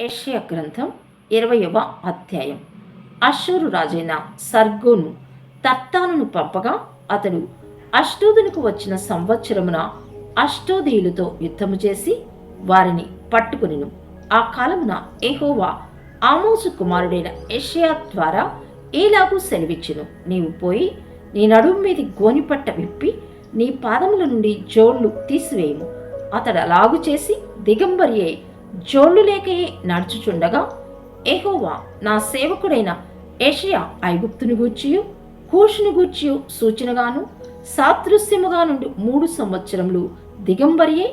యెషయా గ్రంథం ఇరవయవ అధ్యాయం. అశ్షూరు రాజైన సర్గోను తర్తానును పంపగా అతడు అష్టోదునికి వచ్చిన సంవత్సరమున అష్టోదీయులతో యుద్ధము చేసి వారిని పట్టుకునిను. ఆ కాలమున ఎహోవా ఆమోసు కుమారుడైన యెషయా ద్వారా ఏలాగూ సెలవిచ్చును. నీవు పోయి నీ నడుము మీది గోనిపట్ట విప్పి నీ పాదముల నుండి జోళ్ళు తీసివేయము అతడు అలాగు చేసి దిగంబరి జోళ్ళు లేకయే నడుచుచుండగా ఎహోవా నా సేవకుడైన ఏషియా ఐగుప్తుని గూర్చియు కూషుని గూర్చియు సూచనగాను సాదృశ్యముగా నుండి మూడు సంవత్సరములు దిగంబరియే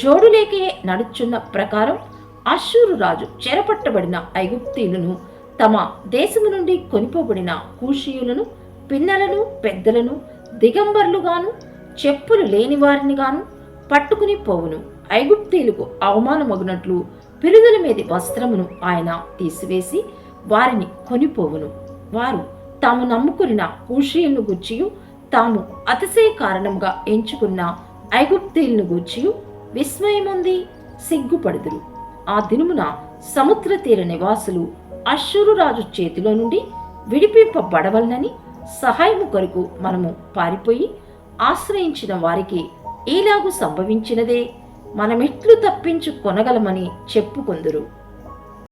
జోడులేకయే నడుచున్న ప్రకారం అశ్షూరు రాజు చెరపట్టబడిన ఐగుప్తీయులను తమ దేశము నుండి కొనిపోబడిన కూషీయులను పిన్నలను పెద్దలను దిగంబర్లుగాను చెప్పులు లేని వారిని గాను పట్టుకుని పోవును. ఐగుప్తీయులకు అవమానమగునట్లు పిరుదుల మీది వస్త్రమును ఆయన తీసివేసి వారిని కొనిపోవును. వారు తాము నమ్ముకున్న కూషీయులను గుర్చియు తాము అతిశయ కారణంగా ఎంచుకున్న ఐగుప్తీయులను గూర్చియు విస్మయముంది సిగ్గుపడుదురు. ఆ దినుమున సముద్ర తీర నివాసులు అశ్వరురాజు చేతిలో నుండి విడిపింపబడవలనని సహాయము కొరకు మనము పారిపోయి ఆశ్రయించిన వారికి ఈలాగు సంభవించినదే? మనమెట్లు తప్పించుకొనగలమని చెప్పుకుందురు చెప్పుకొందురు.